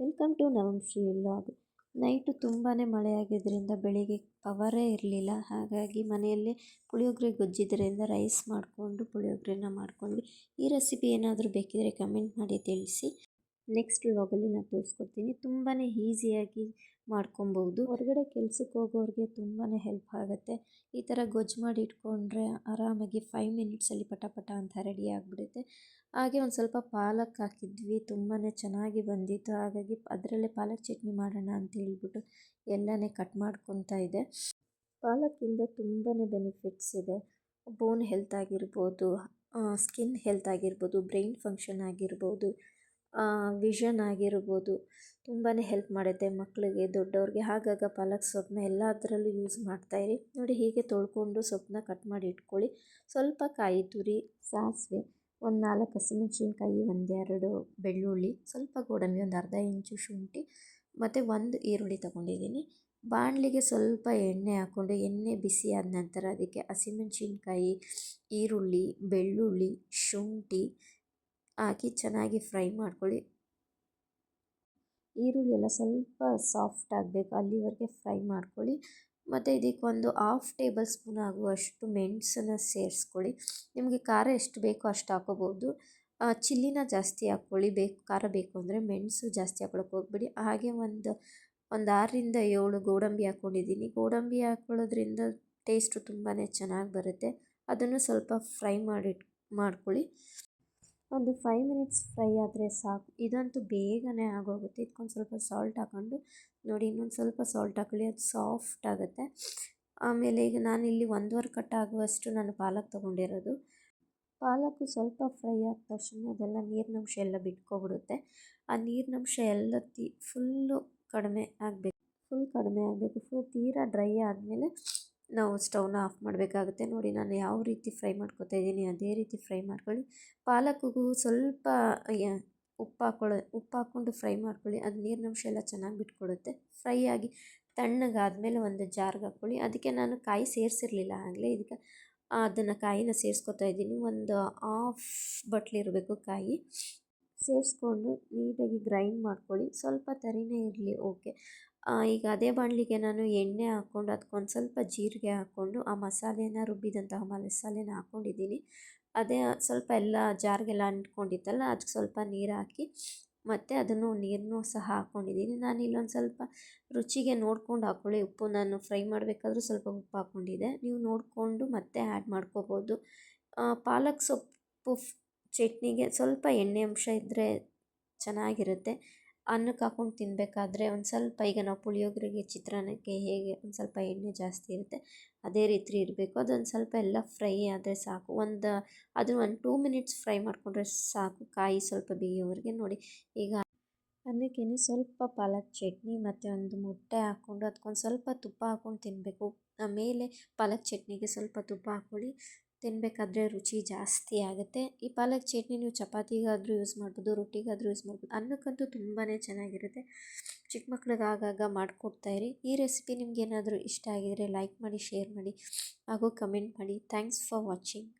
Welcome to Navamshree vlog night ತುಂಬಾ ಮಳೆ ಆಗಿದ್ದರಿಂದ ಬೆಳಿಗ್ಗೆ ಪವರೇ ಇರಲಿಲ್ಲ. ಹಾಗಾಗಿ ಮನೆಯಲ್ಲೇ ಪುಳಿಯೋಗರೆ ಗೊಜ್ಜಿದ್ದರಿಂದ ರೈಸ್ ಮಾಡಿಕೊಂಡು ಪುಳಿಯೋಗರೆನ ಮಾಡ್ಕೊಂಡ್ವಿ. ಈ ರೆಸಿಪಿ ಏನಾದರೂ ಬೇಕಿದ್ರೆ ಕಮೆಂಟ್ ಮಾಡಿ ತಿಳಿಸಿ. ನೆಕ್ಸ್ಟ್ ವ್ಲಾಗಲ್ಲಿ ನಾನು ತೋರಿಸ್ಕೊಡ್ತೀನಿ. ತುಂಬಾ ಈಸಿಯಾಗಿ ಮಾಡ್ಕೊಬೋದು. ಹೊರಗಡೆ ಕೆಲ್ಸಕ್ಕೆ ಹೋಗೋರಿಗೆ ತುಂಬಾ ಹೆಲ್ಪ್ ಆಗುತ್ತೆ. ಈ ಥರ ಗೊಜ್ಜು ಮಾಡಿ ಇಟ್ಕೊಂಡ್ರೆ ಆರಾಮಾಗಿ ಫೈವ್ ಮಿನಿಟ್ಸಲ್ಲಿ ಪಟ ಪಟ ಅಂತ ರೆಡಿ ಆಗಿಬಿಡುತ್ತೆ. ಹಾಗೆ ಒಂದು ಸ್ವಲ್ಪ ಪಾಲಕ್ ಹಾಕಿದ್ವಿ. ತುಂಬಾ ಚೆನ್ನಾಗಿ ಬಂದಿತ್ತು. ಹಾಗಾಗಿ ಅದರಲ್ಲೇ ಪಾಲಕ್ ಚಟ್ನಿ ಮಾಡೋಣ ಅಂತ ಹೇಳ್ಬಿಟ್ಟು ಎಲ್ಲನೇ ಕಟ್ ಮಾಡ್ಕೊತಾ ಇದೆ ಪಾಲಕ್ಕಿಂದ ತುಂಬಾ ಬೆನಿಫಿಟ್ಸ್ ಇದೆ. ಬೋನ್ ಹೆಲ್ತ್ ಆಗಿರ್ಬೋದು ಸ್ಕಿನ್ ಹೆಲ್ತ್ ಆಗಿರ್ಬೋದು ಬ್ರೈನ್ ಫಂಕ್ಷನ್ ಆಗಿರ್ಬೋದು ವಿಷನ್ ಆಗಿರ್ಬೋದು. ತುಂಬಾ ಹೆಲ್ಪ್ ಮಾಡುತ್ತೆ ಮಕ್ಕಳಿಗೆ ದೊಡ್ಡವ್ರಿಗೆ. ಹಾಗಾಗ ಪಾಲಕ್ ಸೊಪ್ಪನ್ನ ಎಲ್ಲದರಲ್ಲೂ ಯೂಸ್ ಮಾಡ್ತಾಯಿರಿ ನೋಡಿ, ಹೀಗೆ ತೊಳ್ಕೊಂಡು ಸೊಪ್ಪನ್ನ ಕಟ್ ಮಾಡಿ ಇಟ್ಕೊಳ್ಳಿ. ಸ್ವಲ್ಪ ಕಾಯಿ ತುರಿ, ಸಾಸಿವೆ, ಒಂದು ನಾಲ್ಕು ಹಸಿಮೆಣ್ಸಿನ್ಕಾಯಿ ಒಂದೆರಡು ಬೆಳ್ಳುಳ್ಳಿ, ಸ್ವಲ್ಪ ಗೋಡಂಬಿ, ಒಂದು ಅರ್ಧ ಇಂಚು ಶುಂಠಿ, ಮತ್ತು ಒಂದು ಈರುಳ್ಳಿ ತೊಗೊಂಡಿದ್ದೀನಿ. ಬಾಣಲಿಗೆ ಸ್ವಲ್ಪ ಎಣ್ಣೆ ಹಾಕ್ಕೊಂಡು, ಎಣ್ಣೆ ಬಿಸಿ ಆದ ನಂತರ ಅದಕ್ಕೆ ಹಸಿಮೆಣ್ಸಿನ್ಕಾಯಿ, ಈರುಳ್ಳಿ, ಬೆಳ್ಳುಳ್ಳಿ, ಶುಂಠಿ ಹಾಕಿ ಚೆನ್ನಾಗಿ ಫ್ರೈ ಮಾಡ್ಕೊಳ್ಳಿ. ಈರುಳ್ಳಿ ಎಲ್ಲ ಸ್ವಲ್ಪ ಸಾಫ್ಟ್ ಆಗಬೇಕು. ಅಲ್ಲಿವರೆಗೆ ಫ್ರೈ ಮಾಡ್ಕೊಳ್ಳಿ. ಮತ್ತು ಇದಕ್ಕೊಂದು ಹಾಫ್ ಟೇಬಲ್ ಸ್ಪೂನ್ ಆಗುವಷ್ಟು ಮೆಣಸನ್ನು ಸೇರಿಸ್ಕೊಳ್ಳಿ. ನಿಮಗೆ ಖಾರ ಎಷ್ಟು ಬೇಕೋ ಅಷ್ಟು ಹಾಕೋಬೋದು. ಚಿಲ್ಲಿನ ಜಾಸ್ತಿ ಹಾಕ್ಕೊಳ್ಳಿ. ಬೇಕು, ಖಾರ ಬೇಕು ಅಂದರೆ ಮೆಣಸು ಜಾಸ್ತಿ ಹಾಕ್ಕೊಳಕ್ಕೆ ಹೋಗ್ಬೇಡಿ. ಹಾಗೆ ಒಂದು ಒಂದು ಆರರಿಂದ ಏಳು ಗೋಡಂಬಿ ಹಾಕ್ಕೊಂಡಿದ್ದೀನಿ ಗೋಡಂಬಿ ಹಾಕ್ಕೊಳ್ಳೋದ್ರಿಂದ ಟೇಸ್ಟು ತುಂಬಾ ಚೆನ್ನಾಗಿ ಬರುತ್ತೆ. ಅದನ್ನು ಸ್ವಲ್ಪ ಫ್ರೈ ಮಾಡಿ ಮಾಡ್ಕೊಳ್ಳಿ. ಒಂದು ಫೈವ್ ಮಿನಿಟ್ಸ್ ಫ್ರೈ ಆದರೆ ಸಾಕು. ಇದಂತೂ ಬೇಗನೆ ಆಗೋಗುತ್ತೆ. ಇದಕ್ಕೊಂದು ಸ್ವಲ್ಪ ಸಾಲ್ಟ್ ಹಾಕೊಂಡು ನೋಡಿ, ಇನ್ನೊಂದು ಸ್ವಲ್ಪ ಸಾಲ್ಟ್ ಹಾಕೊಳ್ಳಿ. ಅದು ಸಾಫ್ಟ್ ಆಗುತ್ತೆ. ಆಮೇಲೆ ಈಗ ನಾನು ಇಲ್ಲಿ ಒಂದೂವರೆ ಕಟ್ ಆಗುವಷ್ಟು ನಾನು ಪಾಲಕ್ ತೊಗೊಂಡಿರೋದು. ಪಾಲಕ್ ಸ್ವಲ್ಪ ಫ್ರೈ ಆದ ತಕ್ಷಣ ಅದೆಲ್ಲ ನೀರಿನಂಶ ಎಲ್ಲ ಬಿಟ್ಕೊಬಿಡುತ್ತೆ. ಆ ನೀರಿನಂಶ ಎಲ್ಲ ತಿ ಫುಲ್ಲು ಕಡಿಮೆ ಆಗಬೇಕು. ಫುಲ್ ಕಡಿಮೆ ಆಗಬೇಕು. ಫುಲ್ ತೀರಾ ಡ್ರೈ ಆದಮೇಲೆ ನಾವು ಸ್ಟವ್ನ ಆಫ್ ಮಾಡಬೇಕಾಗುತ್ತೆ. ನೋಡಿ, ನಾನು ಯಾವ ರೀತಿ ಫ್ರೈ ಮಾಡ್ಕೊತಾ ಇದ್ದೀನಿ, ಅದೇ ರೀತಿ ಫ್ರೈ ಮಾಡ್ಕೊಳ್ಳಿ. ಪಾಲಕ್ಗೂ ಸ್ವಲ್ಪ ಉಪ್ಪು ಹಾಕೊಳ್ಳೋ, ಉಪ್ಪು ಹಾಕ್ಕೊಂಡು ಫ್ರೈ ಮಾಡ್ಕೊಳ್ಳಿ. ಅದು ನೀರಿನಂಶ ಎಲ್ಲ ಚೆನ್ನಾಗಿ ಬಿಟ್ಕೊಡುತ್ತೆ. ಫ್ರೈ ಆಗಿ ತಣ್ಣಗಾದಮೇಲೆ ಒಂದು ಜಾರ್ಗೆ ಹಾಕ್ಕೊಳ್ಳಿ. ಅದಕ್ಕೆ ನಾನು ಕಾಯಿ ಸೇರಿಸಿರಲಿಲ್ಲ ಆಗಲೇ ಇದಕ್ಕೆ ಅದನ್ನು ಕಾಯಿನ ಸೇರಿಸ್ಕೊತಾ ಇದ್ದೀನಿ. ಒಂದು ಆಫ್ ಬಟ್ಲಿರಬೇಕು ಕಾಯಿ. ಸೇರಿಸ್ಕೊಂಡು ನೀಟಾಗಿ ಗ್ರೈಂಡ್ ಮಾಡ್ಕೊಳ್ಳಿ. ಸ್ವಲ್ಪ ತರಿನೇ ಇರಲಿ, ಓಕೆ. ಈಗ ಅದೇ ಬಾಣಲಿಗೆ ನಾನು ಎಣ್ಣೆ ಹಾಕ್ಕೊಂಡು ಅದಕ್ಕೊಂದು ಸ್ವಲ್ಪ ಜೀರಿಗೆ ಹಾಕ್ಕೊಂಡು ಆ ಮಸಾಲೆನ ರುಬ್ಬಿದಂತಹ ಮಸಾಲೆನ ಹಾಕ್ಕೊಂಡಿದ್ದೀನಿ ಅದೇ ಸ್ವಲ್ಪ ಎಲ್ಲ ಜಾರಿಗೆಲ್ಲ ಅಂಟ್ಕೊಂಡಿತ್ತಲ್ಲ, ಅದಕ್ಕೆ ಸ್ವಲ್ಪ ನೀರು ಹಾಕಿ ಮತ್ತು ಅದನ್ನು ನೀರನ್ನು ಸಹ ಹಾಕ್ಕೊಂಡಿದ್ದೀನಿ ನಾನು ಇಲ್ಲೊಂದು ಸ್ವಲ್ಪ ರುಚಿಗೆ ನೋಡ್ಕೊಂಡು ಹಾಕ್ಕೊಳ್ಳಿ ಉಪ್ಪು ನಾನು ಫ್ರೈ ಮಾಡಬೇಕಾದ್ರೂ ಸ್ವಲ್ಪ ಉಪ್ಪು ಹಾಕ್ಕೊಂಡಿದ್ದೆ. ನೀವು ನೋಡಿಕೊಂಡು ಮತ್ತೆ ಆ್ಯಡ್ ಮಾಡ್ಕೋಬೋದು. ಪಾಲಕ್ ಸೊಪ್ಪು ಚಟ್ನಿಗೆ ಸ್ವಲ್ಪ ಎಣ್ಣೆ ಅಂಶ ಇದ್ದರೆ ಚೆನ್ನಾಗಿರುತ್ತೆ. ಅನ್ನಕ್ಕೆ ಹಾಕ್ಕೊಂಡು ತಿನ್ನಬೇಕಾದ್ರೆ ಒಂದು ಸ್ವಲ್ಪ ಈಗ ನಾವು ಪುಳಿಯೋಗರೆಗೆ, ಚಿತ್ರಾನ್ನಕ್ಕೆ ಹೇಗೆ ಒಂದು ಸ್ವಲ್ಪ ಎಣ್ಣೆ ಜಾಸ್ತಿ ಇರುತ್ತೆ, ಅದೇ ರೀತಿ ಇರಬೇಕು. ಅದೊಂದು ಸ್ವಲ್ಪ ಎಲ್ಲ ಫ್ರೈ ಆದರೆ ಸಾಕು. ಒಂದು ಅದನ್ನು ಒಂದು ಟೂ ಮಿನಿಟ್ಸ್ ಫ್ರೈ ಮಾಡಿಕೊಂಡ್ರೆ ಸಾಕು. ಕಾಯಿ ಸ್ವಲ್ಪ ಬೇಯೋವರೆಗೆ ನೋಡಿ. ಈಗ ಅನ್ನಕ್ಕೇನೆ ಸ್ವಲ್ಪ ಪಾಲಕ್ ಚಟ್ನಿ ಮತ್ತು ಒಂದು ಮೊಟ್ಟೆ ಹಾಕ್ಕೊಂಡು ಅದಕ್ಕೊಂದು ಸ್ವಲ್ಪ ತುಪ್ಪ ಹಾಕ್ಕೊಂಡು ತಿನ್ನಬೇಕು ಆಮೇಲೆ ಪಾಲಕ್ ಚಟ್ನಿಗೆ ಸ್ವಲ್ಪ ತುಪ್ಪ ಹಾಕ್ಕೊಳ್ಳಿ ತಿನ್ನಬೇಕಾದ್ರೆ ರುಚಿ ಜಾಸ್ತಿ ಆಗುತ್ತೆ. ಈ ಪಾಲಕ್ ಚಟ್ನಿ ನೀವು ಚಪಾತಿಗಾದರೂ ಯೂಸ್ ಮಾಡ್ಬೋದು, ರೊಟ್ಟಿಗಾದರೂ ಯೂಸ್ ಮಾಡ್ಬೋದು. ಅನ್ನಕ್ಕಂತೂ ತುಂಬಾ ಚೆನ್ನಾಗಿರುತ್ತೆ. ಚಿಕ್ಕ ಮಕ್ಳಿಗೆ ಆಗಾಗ ಮಾಡಿಕೊಡ್ತಾಯಿರಿ ಈ ರೆಸಿಪಿ ನಿಮ್ಗೆ ಏನಾದರೂ ಇಷ್ಟ ಆಗಿದರೆ ಲೈಕ್ ಮಾಡಿ ಶೇರ್ ಮಾಡಿ ಹಾಗೂ ಕಮೆಂಟ್ ಮಾಡಿ. Thanks for watching